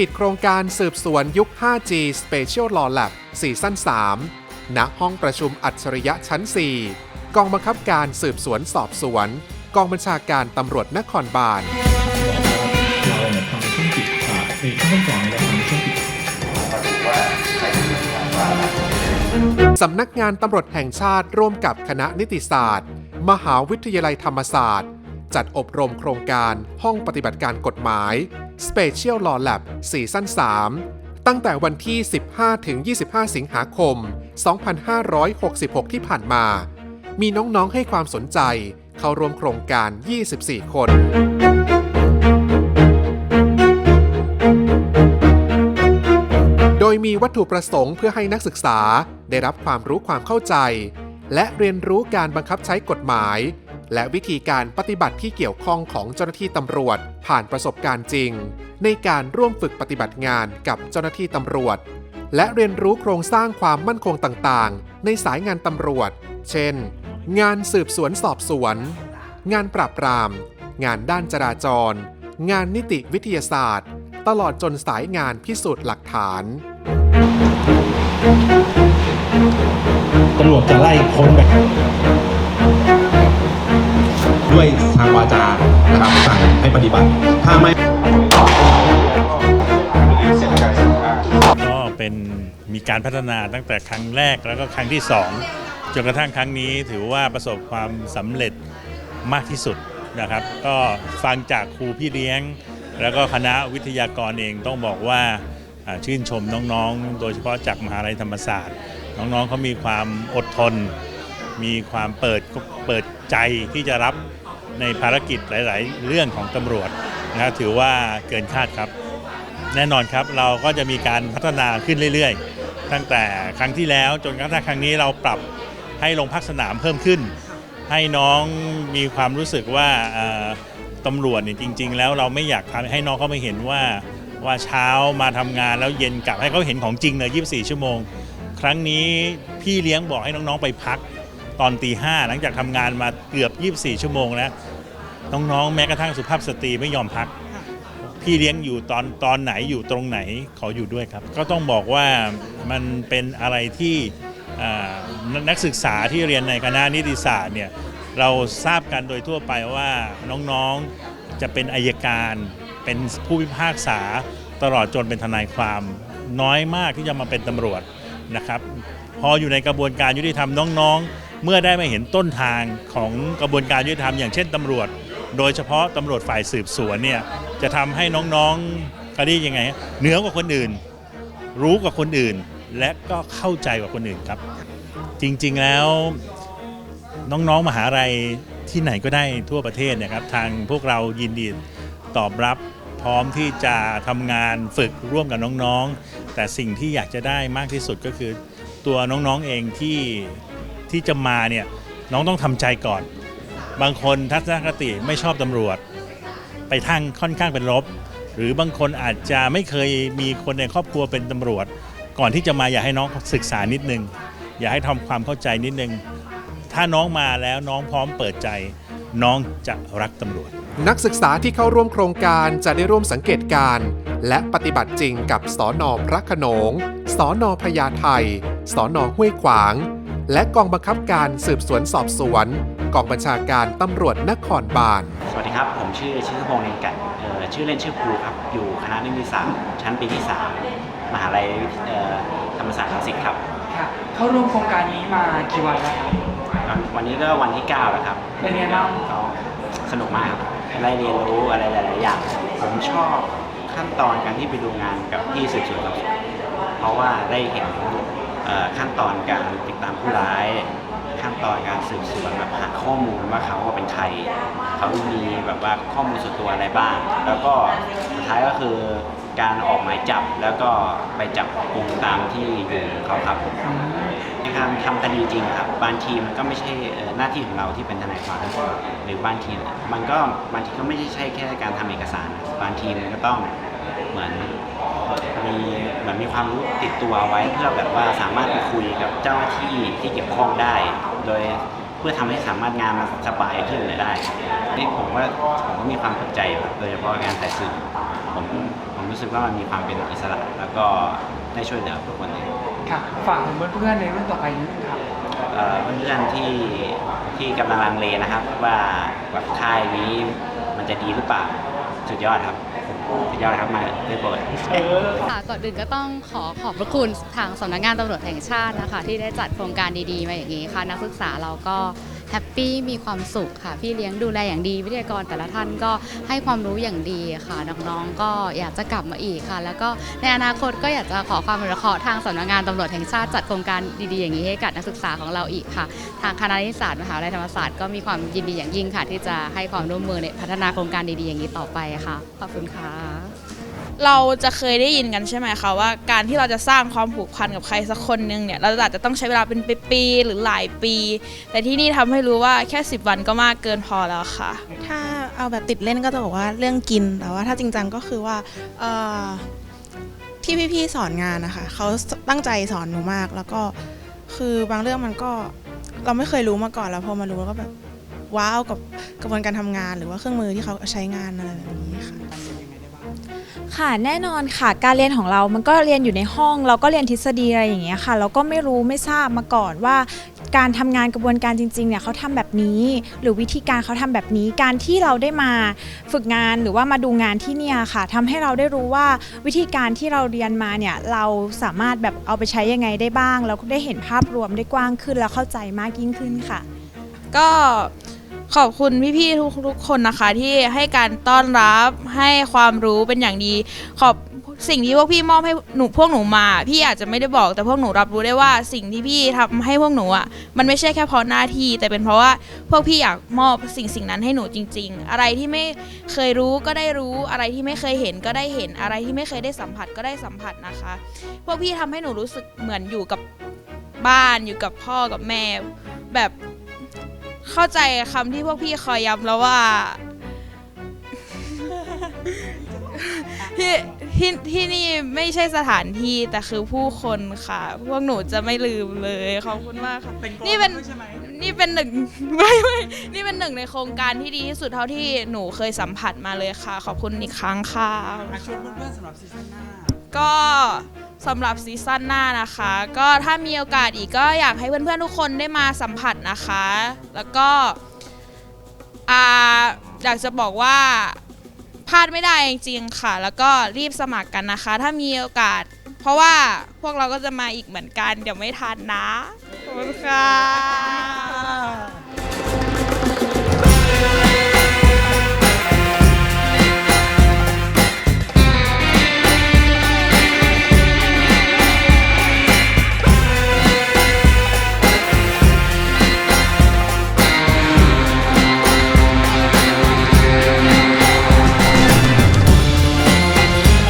ปิดโครงการสืบสวนยุค 5G Special Law Lab ซีซั่น3 ณ ห้องประชุมอัจฉริยะชั้น 4 กองบังคับการสืบสวนสอบสวน กองบัญชาการตำรวจนครบาลเราเนี่ยทำในช่วงปิดอ่าในช่วงก่อนเราทำในช่วงปิดสำนักงานตำรวจแห่งชาติร่วมกับคณะนิติศาสตร์ มหาวิทยาลัยธรรมศาสตร์ จัดอบรมโครงการห้องปฏิบัติการกฎหมาย Special Law Lab ซีซั่น3 ตั้งแต่วันที่ 15ถึง25 สิงหาคม 2566 ที่ผ่านมา มีน้องๆให้ความสนใจเข้าร่วมโครงการ 24 คน โดยมีวัตถุประสงค์เพื่อให้นักศึกษาได้รับความรู้ความเข้าใจ และเรียนรู้การบังคับใช้กฎหมาย และวิธีการปฏิบัติที่เกี่ยวข้องของเจ้าหน้าที่ตำรวจ ผ่านประสบการณ์จริง ในการร่วมฝึกปฏิบัติงานกับเจ้าหน้าที่ตำรวจ และเรียนรู้โครงสร้างความมั่นคงต่างๆ ในสายงานตำรวจ เช่น งานสืบสวนสอบสวน งานปราบปราม งานด้านจราจร งานนิติวิทยาศาสตร์ ตลอดจนสายงานพิสูจน์หลักฐานตำรวจจะไล่ค้นแบบ ด้วยทางวาจานะครับสั่งให้ปฏิบัติ ถ้าไม่ก็เป็นมีการพัฒนาตั้งแต่ครั้งแรกแล้วก็ครั้งที่สองจนกระทั่งครั้งนี้ถือว่าประสบความสำเร็จมากที่สุดนะครับ ก็ฟังจากครูพี่เลี้ยง แล้วก็คณะวิทยากรเองต้องบอกว่าอ่าชื่นชมน้องๆ โดยเฉพาะจากมหาลัยธรรมศาสตร์ น้องๆเขามีความอดทน มีความเปิดเปิดใจที่จะรับในภารกิจหลาย ๆ เรื่องของตำรวจนะถือว่าเกินคาดครับ แน่นอนครับเราก็จะมีการพัฒนาขึ้นเรื่อย ๆ ตั้งแต่ครั้งที่แล้วจนกระทั่งครั้งนี้เราปรับให้ลงพักสนามเพิ่มขึ้น ให้น้องมีความรู้สึกว่าเอ่อตำรวจเนี่ยจริง ๆ แล้วเราไม่อยากทำให้น้องเขาไม่เห็นว่าว่าเช้ามาทำงานแล้วเย็นกลับให้เขาเห็นของจริงเลย 24 ชั่วโมง ครั้งนี้พี่เลี้ยงบอกให้น้อง ๆ ไปพัก ตอนตีห้าหลังจากทำงานมาเกือบ 24 ชั่วโมงแล้วน้องๆแม้กระทั่งสุภาพสตรีไม่ยอมพัก พี่เลี้ยงอยู่ตอนตอนไหนอยู่ตรงไหนขออยู่ด้วยครับ ก็ต้องบอกว่ามันเป็นอะไรที่อ่านักศึกษาที่เรียนในคณะนิติศาสตร์เนี่ยเราทราบกันโดยทั่วไปว่าน้องๆจะเป็นอายการ เป็นผู้พิพากษาตลอดจนเป็นทนายความน้อยมากที่จะมาเป็นตำรวจนะครับ พออยู่ในกระบวนการยุติธรรมน้องๆ เมื่อได้มาเห็นต้นทางของกระบวนการยุติธรรมอย่างเช่นตำรวจ โดยเฉพาะตำรวจฝ่ายสืบสวนเนี่ยจะทำให้น้องๆเขาเรียกยังไงเหนือกว่าคนอื่น รู้กว่าคนอื่น และก็เข้าใจกว่าคนอื่นครับ จริงๆแล้วน้องๆมหาลัยที่ไหนก็ได้ทั่วประเทศเนะครับ ทางพวกเรายินดีตอบรับพร้อมที่จะทำงานฝึกร่วมกับน้องๆ แต่สิ่งที่อยากจะได้มากที่สุดก็คือ ตัวน้องๆเองที่ ที่จะมาเนี่ยน้องต้องทำใจก่อน บางคนทัศนคติไม่ชอบตำรวจ ไปทางค่อนข้างเป็นลบ หรือบางคนอาจจะไม่เคยมีคนในครอบครัวเป็นตำรวจ ก่อนที่จะมาอยากให้น้องศึกษานิดนึง อยากให้ทำความเข้าใจนิดนึง ถ้าน้องมาแล้วน้องพร้อมเปิดใจ น้องจะรักตำรวจ นักศึกษาที่เข้าร่วมโครงการจะได้ร่วมสังเกตการณ์และปฏิบัติจริงกับสอนอพระขนง สอนอพญาไทสอนอห้วยขวาง และกองบังคับการสืบสวนสอบสวน กองบัญชาการตำรวจนครบาล สวัสดีครับ ผมชื่อชิคพงษ์เนนกันเอ่อชื่อเล่นชื่อภูครับ อยู่คณะนิติศาสตร์ชั้นปีที่ 3 มหาลัยเอ่อธรรมศาสตร์รังสิตครับค่ะเข้าร่วมโครงการนี้มากี่วันแล้วครับ อะวันนี้ก็วันที่ 9 แล้วครับเป็นไงบ้าง ก็สนุกมากครับได้เรียนรู้อะไรหลาย ๆ อย่าง ผมชอบขั้นตอนการที่ไปดูงานกับที่สืบสวนสอบสวนเพราะว่าได้เห็นเอ่อ ขั้นตอนการติดตามผู้ร้าย ขั้นตอนการสืบสวนแบบหาข้อมูลว่าเขาเป็นใคร เขามีแบบว่าข้อมูลส่วนตัวอะไรบ้าง แล้วก็สุดท้ายก็คือการออกหมายจับแล้วก็ไปจับกลุ่มตามที่อยู่เขาครับในการทำคดีจริงครับบางทีมันก็ไม่ใช่หน้าที่ของเราที่เป็นทนายความหรือบางทีมันก็บางทีก็ไม่ใช่แค่การทำเอกสาร บางทีมันก็ต้อง เหมือนมีเหมือนมีความรู้ติดตัวไว้เพื่อแบบว่าสามารถไปคุยกับเจ้าหน้าที่ที่เกี่ยวข้องได้ โดยเพื่อทำให้สามารถงานมันสบายขึ้นเลยได้นี่ผมว่าผมก็มีความสนใจครับโดยเฉพาะงานสายสืบผมผมรู้สึกว่ามันมีความเป็นอิสระ แล้วก็ได้ช่วยเหลือทุกคนเลยค่ะฝากถึงเพื่อนๆในรุ่นต่อไปนิดนึงครับเอ่อเพื่อนๆที่ที่กำลังลังเลนะครับ ว่าแบบค่ายนี้มันจะดีหรือเปล่าสุดยอดครับ สุดยอดครับมาเลยเปิดค่ะก่อนอื่นก็ต้องขอขอบพระคุณทางสำนักงานตำรวจแห่งชาตินะคะ ที่ได้จัดโครงการดีๆมาอย่างนี้ค่ะ นักศึกษาเราก็ แฮปปี้มีความสุขค่ะ พี่เลี้ยงดูแลอย่างดี วิทยากรแต่ละท่านก็ให้ความรู้อย่างดีค่ะ น้องๆก็อยากจะกลับมาอีกค่ะ แล้วก็ในอนาคตก็อยากจะขอความอนุเคราะห์ทางสำนักงานตำรวจแห่งชาติจัดโครงการดีๆอย่างนี้ให้กับนักศึกษาของเราอีกค่ะ ทางคณะนิสสารมหาวิทยาลัยธรรมศาสตร์ก็มีความยินดีอย่างยิ่งค่ะ ที่จะให้ความร่วมมือในพัฒนาโครงการดีๆอย่างนี้ต่อไปค่ะขอบคุณค่ะ เราจะเคยได้ยินกันใช่ไหมคะว่าการที่เราจะสร้างความผูกพันกับใครสักคนหนึ่งเนี่ยเราอาจจะต้องใช้เวลาเป็นปีๆหรือหลายปี แต่ที่นี่ทำให้รู้ว่าแค่ 10 วันก็มากเกินพอแล้วค่ะ ถ้าเอาแบบติดเล่นก็จะบอกว่าเรื่องกินแต่ว่าถ้าจริงจังก็คือว่าที่พี่ๆสอนงานนะคะเขาตั้งใจสอนหนูมาก แล้วก็คือบางเรื่องมันก็เราไม่เคยรู้มาก่อนแล้วพอมารู้แล้วก็แบบว้าวกับกระบวนการทำงานหรือว่าเครื่องมือที่เขาใช้งานอะไรแบบนี้ค่ะ ค่ะแน่นอนค่ะการเรียนของเรามันก็เรียนอยู่ในห้อง เราก็เรียนทฤษฎีอะไรอย่างเงี้ยค่ะ เราก็ไม่รู้ไม่ทราบมาก่อนว่า การทำงานกระบวนการจริงๆเนี่ยเขาทำแบบนี้ หรือวิธีการเขาทำแบบนี้ การที่เราได้มาฝึกงานหรือว่ามาดูงานที่เนี่ยค่ะทำให้เราได้รู้ว่าวิธีการที่เราเรียนมาเนี่ยเราสามารถแบบเอาไปใช้ยังไงได้บ้างแล้วก็ได้เห็นภาพรวมได้กว้างขึ้นแล้วเข้าใจมากยิ่งขึ้นค่ะ ก็ ขอบคุณพี่ๆทุกๆคนนะคะ ที่ให้การต้อนรับให้ความรู้เป็นอย่างดี ขอบสิ่งที่พวกพี่มอบให้หนูพวกหนูมา พี่อาจจะไม่ได้บอกแต่พวกหนูรับรู้ได้ว่าสิ่งที่พี่ทำให้พวกหนูอะมันไม่ใช่แค่เพราะหน้าที่ แต่เป็นเพราะว่าพวกพี่อยากมอบสิ่งสิ่งนั้นให้หนูจริง ๆ อะไรที่ไม่เคยรู้ก็ได้รู้อะไรที่ไม่เคยเห็นก็ได้เห็นอะไรที่ไม่เคยได้สัมผัสก็ได้สัมผัสนะคะ พวกพี่ทำให้หนูรู้สึกเหมือนอยู่กับบ้านอยู่กับพ่อกับแม่แบบ เข้าใจคำที่พวกพี่คอยย้ำแล้วว่าที่ที่ที่นี่ไม่ใช่สถานที่แต่คือผู้คนค่ะ พวกหนูจะไม่ลืมเลยขอบคุณมากค่ะนี่เป็นนี่เป็นหนึ่ง ไม่ไม่นี่เป็นหนึ่งในโครงการที่ดีที่สุดเท่าที่หนูเคยสัมผัสมาเลยค่ะ ขอบคุณอีกครั้งค่ะชวนเพื่อนๆสำหรับซีซั่นหน้า ก็ สำหรับซีซั่นหน้านะคะ ก็ถ้ามีโอกาสอีกก็อยากให้เพื่อนๆทุกคนได้มาสัมผัสนะคะ แล้วก็อาอยากจะบอกว่าพลาดไม่ได้จริงๆค่ะ แล้วก็รีบสมัครกันนะคะ ถ้ามีโอกาส เพราะว่าพวกเราก็จะมาอีกเหมือนกัน เดี๋ยวไม่ทันนะ ขอบคุณค่ะ